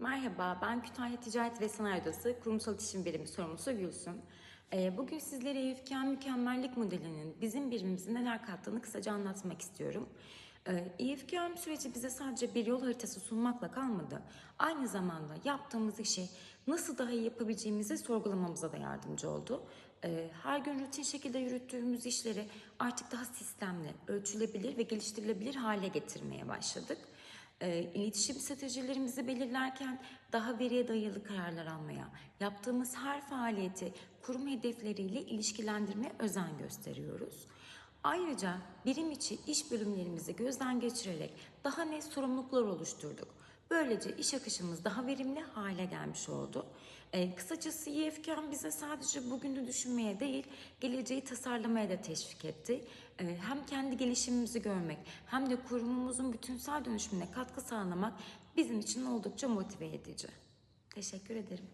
Merhaba, ben Kütahya Ticaret ve Sanayi Odası Kurumsal İletişim Birimi sorumlusu Gülsüm. Ee, Bugün sizlere EFKM mükemmellik modelinin bizim birimimize neler kattığını kısaca anlatmak istiyorum. Ee, EFKM süreci bize sadece bir yol haritası sunmakla kalmadı. Aynı zamanda yaptığımız işi nasıl daha iyi yapabileceğimizi sorgulamamıza da yardımcı oldu. Ee, Her gün rutin şekilde yürüttüğümüz işleri artık daha sistemli, ölçülebilir ve geliştirilebilir hale getirmeye başladık. E, iletişim stratejilerimizi belirlerken daha veriye dayalı kararlar almaya, yaptığımız her faaliyeti kurum hedefleriyle ilişkilendirmeye özen gösteriyoruz. Ayrıca birim içi iş bölümlerimizi gözden geçirerek daha net sorumluluklar oluşturduk. Böylece iş akışımız daha verimli hale gelmiş oldu. Ee, kısacası YFKM bize sadece bugünü düşünmeye değil, geleceği tasarlamaya da teşvik etti. Ee, hem kendi gelişimimizi görmek hem de kurumumuzun bütünsel dönüşümüne katkı sağlamak bizim için oldukça motive edici. Teşekkür ederim.